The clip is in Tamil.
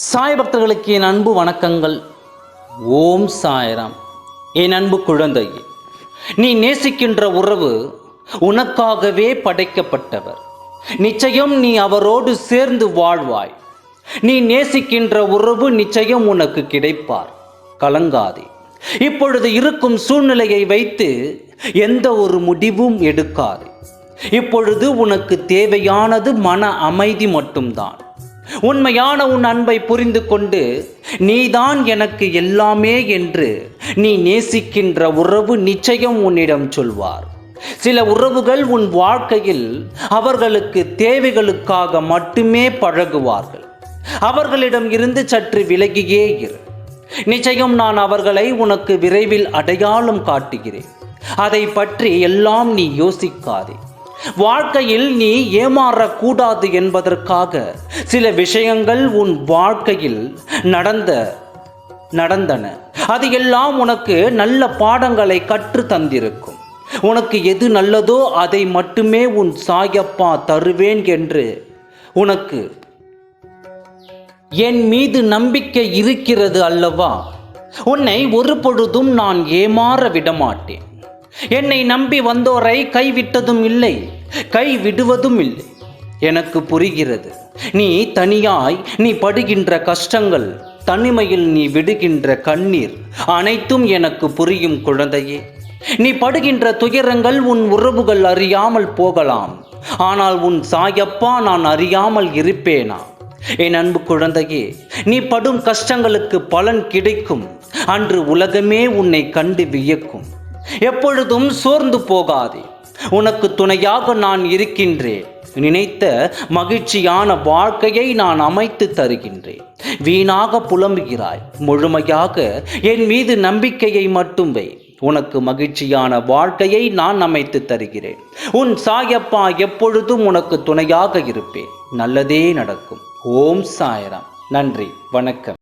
சாய் பக்தர்களுக்கு என் அன்பு வணக்கங்கள். ஓம் சாய்ராம். என் அன்பு குழந்தை நீ நேசிக்கின்ற உறவு உனக்காகவே படைக்கப்பட்டவர். நிச்சயம் நீ அவரோடு சேர்ந்து வாழ்வாய். நீ நேசிக்கின்ற உறவு நிச்சயம் உனக்கு கிடைப்பார். கலங்காதே. இப்பொழுது இருக்கும் சூழ்நிலையை வைத்து எந்த ஒரு முடிவும் எடுக்காதே. இப்பொழுது உனக்கு தேவையானது மன அமைதி மட்டும்தான். உண்மையான உன் அன்பை புரிந்து கொண்டு நீதான் எனக்கு எல்லாமே என்று நீ நேசிக்கின்ற உறவு நிச்சயம் உன்னிடம் சொல்வார். சில உறவுகள் உன் வாழ்க்கையில் அவர்களுக்கு தேவைகளுக்காக மட்டுமே பழகுவார்கள். அவர்களிடம் இருந்து சற்று விலகியே இரு. நிச்சயம் நான் அவர்களை உனக்கு விரைவில் அடையாளம் காட்டுகிறேன். அதை பற்றி எல்லாம் நீ யோசிக்காதே. வாழ்க்கையில் நீ ஏமாறக்கூடாது என்பதற்காக சில விஷயங்கள் உன் வாழ்க்கையில் நடந்த நடந்தன. அது எல்லாம் உனக்கு நல்ல பாடங்களை கற்று தந்திருக்கும். உனக்கு எது நல்லதோ அதை மட்டுமே உன் சாயப்பா தருவேன் என்று உனக்கு என் மீது நம்பிக்கை இருக்கிறது அல்லவா? உன்னை ஒரு பொழுதும் நான் ஏமாற விடமாட்டேன். என்னை நம்பி வந்தோரை கைவிட்டதும் இல்லை கை விடுவதும் இல்லை. எனக்கு புரிகிறது நீ தனியாய் நீ படுகின்ற கஷ்டங்கள் தனிமையில் நீ விடுகின்ற கண்ணீர் அனைத்தும் எனக்கு புரியும் குழந்தையே. நீ படுகின்ற துயரங்கள் உன் உறவுகள் அறியாமல் போகலாம் ஆனால் உன் சாயப்பா நான் அறியாமல் இருப்பேனா? என் அன்பு குழந்தையே நீ படும் கஷ்டங்களுக்கு பலன் கிடைக்கும் அன்று உலகமே உன்னை கண்டு வியக்கும். எப்பொழுதும் சோர்ந்து போகாதே. உனக்கு துணையாக நான் இருக்கின்றேன். நினைத்த மகிழ்ச்சியான வாழ்க்கையை நான் அமைத்து தருகின்றேன். வீணாக புலம்புகிறாய். முழுமையாக என் மீது நம்பிக்கையை மட்டும் வை. உனக்கு மகிழ்ச்சியான வாழ்க்கையை நான் அமைத்து தருகிறேன். உன் சாயப்பா எப்பொழுதும் உனக்கு துணையாக இருப்பேன். நல்லதே நடக்கும். ஓம் சாயராம். நன்றி. வணக்கம்.